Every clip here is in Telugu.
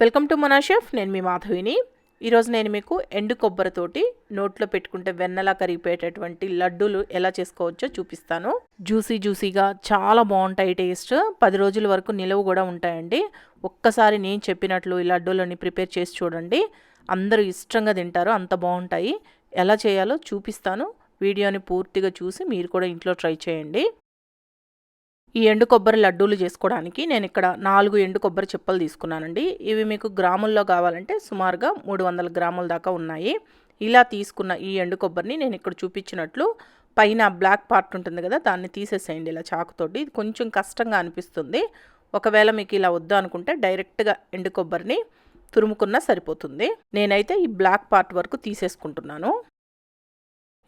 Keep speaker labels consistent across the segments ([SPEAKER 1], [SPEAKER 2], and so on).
[SPEAKER 1] వెల్కమ్ టు మనా షెఫ్ నేను మీ మాధవిని. ఈరోజు నేను మీకు ఎండు కొబ్బరితోటి నోట్లో పెట్టుకుంటే వెన్నలా కరిగిపోయేటటువంటి లడ్డూలు ఎలా చేసుకోవచ్చో చూపిస్తాను. జ్యూసీ జ్యూసీగా చాలా బాగుంటాయి టేస్ట్. పది రోజుల వరకు నిలవు కూడా ఉంటాయండి. ఒక్కసారి నేను చెప్పినట్లు ఈ లడ్డూలని ప్రిపేర్ చేసి చూడండి. అందరూ ఇష్టంగా తింటారు అంత బాగుంటాయి. ఎలా చేయాలో చూపిస్తాను. వీడియోని పూర్తిగా చూసి మీరు కూడా ఇంట్లో ట్రై చేయండి. ఈ ఎండు కొబ్బరి లడ్డూలు చేసుకోవడానికి నేను ఇక్కడ నాలుగు ఎండు కొబ్బరి చిప్పలు తీసుకున్నానండి. ఇవి మీకు గ్రాముల్లో కావాలంటే సుమారుగా మూడు వందల గ్రాముల దాకా ఉన్నాయి. ఇలా తీసుకున్న ఈ ఎండు కొబ్బరిని నేను ఇక్కడ చూపించినట్లు పైన బ్లాక్ పార్ట్ ఉంటుంది కదా దాన్ని తీసేసేయండి ఇలా చాకుతోటి. ఇది కొంచెం కష్టంగా అనిపిస్తుంది. ఒకవేళ మీకు ఇలా వద్దు అనుకుంటే డైరెక్ట్గా ఎండు కొబ్బరిని తురుముకున్నా సరిపోతుంది. నేనైతే ఈ బ్లాక్ పార్ట్ వరకు తీసేసుకుంటున్నాను.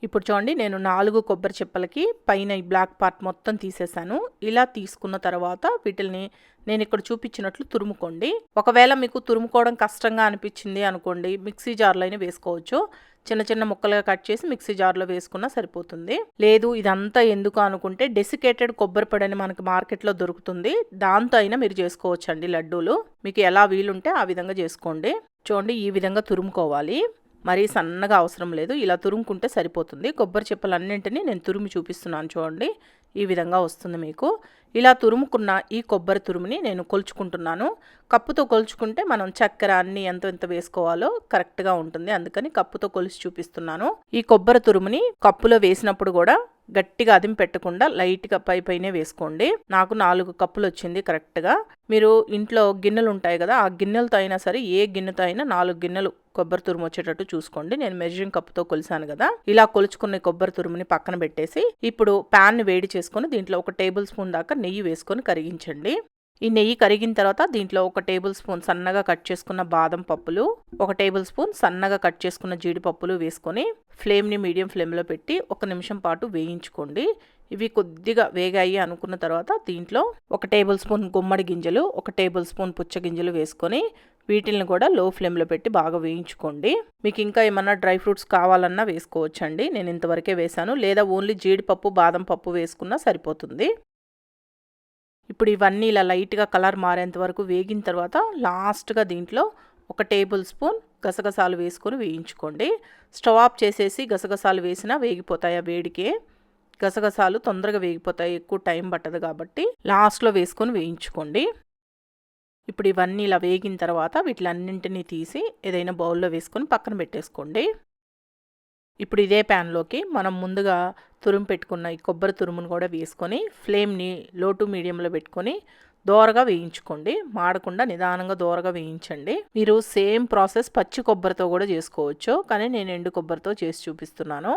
[SPEAKER 1] ఇప్పుడు చూడండి నేను నాలుగు కొబ్బరి చిప్పలకి పైన ఈ బ్లాక్ పార్ట్ మొత్తం తీసేసాను ఇలా తీసుకున్న తర్వాత వీటిని నేను ఇక్కడ చూపించినట్లు తురుముకోండి. ఒకవేళ మీకు తురుముకోవడం కష్టంగా అనిపించింది అనుకోండి మిక్సీ జార్లో అయినా వేసుకోవచ్చు. చిన్న చిన్న ముక్కలుగా కట్ చేసి మిక్సీ జార్లో వేసుకున్నా సరిపోతుంది. లేదు ఇదంతా ఎందుకు అనుకుంటే డెసికేటెడ్ కొబ్బరి పొడి అని మనకి మార్కెట్లో దొరుకుతుంది. దాంతో అయినా మీరు చేసుకోవచ్చండి లడ్డూలు. మీకు ఎలా వీలుంటే ఆ విధంగా చేసుకోండి. చూడండి ఈ విధంగా తురుముకోవాలి. మరీ సన్నగా అవసరం లేదు. ఇలా తురుముకుంటే సరిపోతుంది. కొబ్బరి చిప్పలన్నింటినీ నేను తురుము చూపిస్తున్నాను చూడండి. ఈ విధంగా వస్తుంది మీకు. ఇలా తురుముకున్న ఈ కొబ్బరి తురుముని నేను కొలుచుకుంటున్నాను. కప్పుతో కొలుచుకుంటే మనం చక్కెర అన్ని ఎంత ఎంత వేసుకోవాలో కరెక్ట్గా ఉంటుంది. అందుకని కప్పుతో కొలిసి చూపిస్తున్నాను. ఈ కొబ్బరి తురుముని కప్పులో వేసినప్పుడు కూడా గట్టిగా అదిం పెట్టకుండా లైట్గా పై పైనే వేసుకోండి. నాకు నాలుగు కప్పులు వచ్చింది కరెక్ట్గా. మీరు ఇంట్లో గిన్నెలు ఉంటాయి కదా ఆ గిన్నెలతో అయినా సరే ఏ గిన్నెతో అయినా నాలుగు గిన్నెలు కొబ్బరి తురుము వచ్చేటట్టు చూసుకోండి. నేను మెజరింగ్ కప్పుతో కొలిసాను కదా. ఇలా కొలుచుకున్న కొబ్బరి తురుముని పక్కన పెట్టేసి ఇప్పుడు ప్యాన్ వేడి చేసుకొని దీంట్లో ఒక టేబుల్ స్పూన్ దాకా నెయ్యి వేసుకొని కరిగించండి. ఈ నెయ్యి కరిగిన తర్వాత దీంట్లో ఒక టేబుల్ స్పూన్ సన్నగా కట్ చేసుకున్న బాదం పప్పులు ఒక టేబుల్ స్పూన్ సన్నగా కట్ చేసుకున్న జీడిపప్పులు వేసుకొని ఫ్లేమ్ని మీడియం ఫ్లేమ్లో పెట్టి ఒక నిమిషం పాటు వేయించుకోండి. ఇవి కొద్దిగా వేగాయి అనుకున్న తర్వాత దీంట్లో ఒక టేబుల్ స్పూన్ గుమ్మడి గింజలు ఒక టేబుల్ స్పూన్ పుచ్చ గింజలు వేసుకొని వీటిని కూడా లో ఫ్లేమ్లో పెట్టి బాగా వేయించుకోండి. మీకు ఇంకా ఏమన్నా డ్రై ఫ్రూట్స్ కావాలన్నా వేసుకోవచ్చండి. నేను ఇంతవరకే వేశాను. లేదా ఓన్లీ జీడిపప్పు బాదం పప్పు వేసుకున్నా సరిపోతుంది. ఇప్పుడు ఇవన్నీ ఇలా లైట్గా కలర్ మారేంత వరకు వేగిన తర్వాత లాస్ట్గా దీంట్లో ఒక టేబుల్ స్పూన్ గసగసాలు వేసుకొని వేయించుకోండి. స్టవ్ ఆఫ్ చేసేసి గసగసాలు వేసినా వేగిపోతాయి ఆ వేడికే. గసగసాలు తొందరగా వేగిపోతాయి ఎక్కువ టైం పట్టదు కాబట్టి లాస్ట్లో వేసుకొని వేయించుకోండి. ఇప్పుడు ఇవన్నీ ఇలా వేగిన తర్వాత వీటిలన్నింటినీ తీసి ఏదైనా బౌల్లో వేసుకొని పక్కన పెట్టేసుకోండి. ఇప్పుడు ఇదే ప్యాన్లోకి మనం ముందుగా తురుము పెట్టుకున్న ఈ కొబ్బరి తురుమును కూడా వేసుకొని ఫ్లేమ్ని లో టు మీడియంలో పెట్టుకొని దోరగా వేయించుకోండి. మాడకుండా నిదానంగా దోరగా వేయించండి. మీరు సేమ్ ప్రాసెస్ పచ్చి కొబ్బరితో కూడా చేసుకోవచ్చు. కానీ నేను ఎండు కొబ్బరితో చేసి చూపిస్తున్నాను.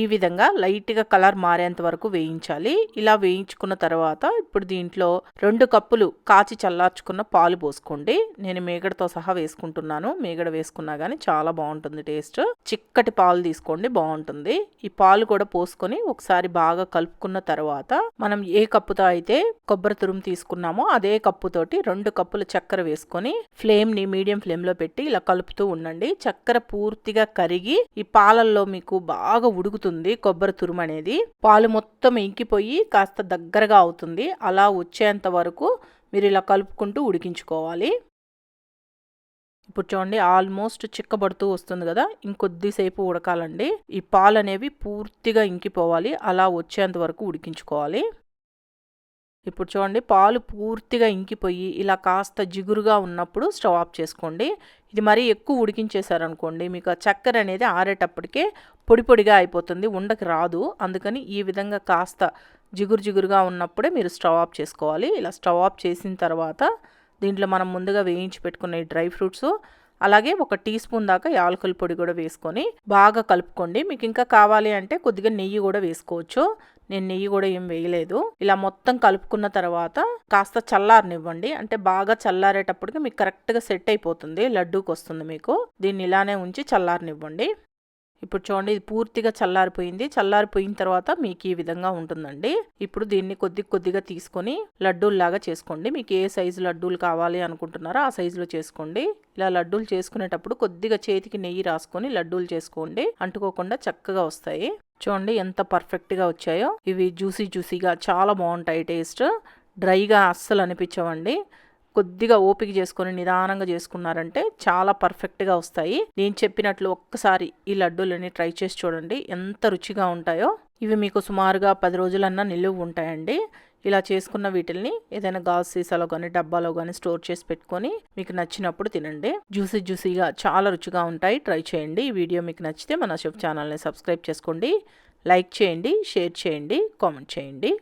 [SPEAKER 1] ఈ విధంగా లైట్గా కలర్ మారేంత వరకు వేయించాలి. ఇలా వేయించుకున్న తర్వాత ఇప్పుడు దీంట్లో రెండు కప్పులు కాచి చల్లార్చుకున్న పాలు పోసుకోండి. నేను మేగడతో సహా వేసుకుంటున్నాను. మేగడ వేసుకున్నా కానీ చాలా బాగుంటుంది టేస్ట్. చిక్కటి పాలు తీసుకోండి బాగుంటుంది. ఈ పాలు కూడా పోసుకొని ఒకసారి బాగా కలుపుకున్న తర్వాత మనం ఏ కప్పుతో అయితే కొబ్బరి తురుము తీసుకున్నామో అదే కప్పుతోటి రెండు కప్పులు చక్కెర వేసుకొని ఫ్లేమ్ని మీడియం ఫ్లేమ్లో పెట్టి ఇలా కలుపుతూ ఉండండి. చక్కెర పూర్తిగా కరిగి ఈ పాలల్లో మీకు బాగా ఉడుకు ఉడుకుతుంది కొబ్బరి తురుము అనేది పాలు మొత్తం ఇంకిపోయి కాస్త దగ్గరగా అవుతుంది. అలా వచ్చేంత వరకు మీరు ఇలా కలుపుకుంటూ ఉడికించుకోవాలి. ఇప్పుడు చూడండి ఆల్మోస్ట్ చిక్కబడుతూ వస్తుంది కదా ఇంకొద్దిసేపు ఉడకాలండి. ఈ పాలు అనేవి పూర్తిగా ఇంకిపోవాలి. అలా వచ్చేంత వరకు ఉడికించుకోవాలి. ఇప్పుడు చూడండి పాలు పూర్తిగా ఇంకిపోయి ఇలా కాస్త జిగురుగా ఉన్నప్పుడు స్టవ్ ఆఫ్ చేసుకోండి. ఇది మరీ ఎక్కువ ఉడికించేశారనుకోండి మీకు ఆ చక్కెర అనేది ఆరేటప్పటికే పొడి పొడిగా అయిపోతుంది ఉండకి రాదు. అందుకని ఈ విధంగా కాస్త జిగురు జిగురుగా ఉన్నప్పుడే మీరు స్టవ్ ఆఫ్ చేసుకోవాలి. ఇలా స్టవ్ ఆఫ్ చేసిన తర్వాత దీంట్లో మనం ముందుగా వేయించి పెట్టుకున్న ఈ డ్రై ఫ్రూట్స్ అలాగే ఒక టీ స్పూన్ దాకా యాలకుల పొడి కూడా వేసుకొని బాగా కలుపుకోండి. మీకు ఇంకా కావాలి అంటే కొద్దిగా నెయ్యి కూడా వేసుకోవచ్చు. నేను నెయ్యి కూడా ఏం వేయలేదు. ఇలా మొత్తం కలుపుకున్న తర్వాత కాస్త చల్లారనివ్వండి. అంటే బాగా చల్లారేటప్పటికి మీకు కరెక్ట్గా సెట్ అయిపోతుంది. లడ్డూకి వస్తుంది మీకు. దీన్ని ఇలానే ఉంచి చల్లారనివ్వండి. ఇప్పుడు చూడండి ఇది పూర్తిగా చల్లారిపోయింది. చల్లారిపోయిన తర్వాత మీకు ఈ విధంగా ఉంటుందండి. ఇప్పుడు దీన్ని కొద్ది కొద్దిగా తీసుకొని లడ్డూల్లాగా చేసుకోండి. మీకు ఏ సైజు లడ్డూలు కావాలి అనుకుంటున్నారో ఆ సైజులో చేసుకోండి. ఇలా లడ్డూలు చేసుకునేటప్పుడు కొద్దిగా చేతికి నెయ్యి రాసుకొని లడ్డూలు చేసుకోండి. అంటుకోకుండా చక్కగా వస్తాయి. చూడండి ఎంత పర్ఫెక్ట్గా వచ్చాయో. ఇవి జ్యూసీ జ్యూసీగా చాలా బాగుంటాయి టేస్ట్. డ్రైగా అస్సలు అనిపించవండి. కొద్దిగా ఓపిక చేసుకొని నిదానంగా చేసుకున్నారంటే చాలా పర్ఫెక్ట్గా వస్తాయి. నేను చెప్పినట్లు ఒక్కసారి ఈ లడ్డూలని ట్రై చేసి చూడండి. ఎంత రుచిగా ఉంటాయో. ఇవి మీకు సుమారుగా పది రోజులన్నా నిలువ ఉంటాయండి. ఇలా చేసుకున్న వీటిల్ని ఏదైనా గాజు సీసాలో కానీ డబ్బాలో కానీ స్టోర్ చేసి పెట్టుకొని మీకు నచ్చినప్పుడు తినండి. జ్యూసీ జ్యూసీగా చాలా రుచిగా ఉంటాయి. ట్రై చేయండి. ఈ వీడియో మీకు నచ్చితే మన షెఫ్ ఛానల్ని సబ్స్క్రైబ్ చేసుకోండి. లైక్ చేయండి. షేర్ చేయండి. కామెంట్ చేయండి.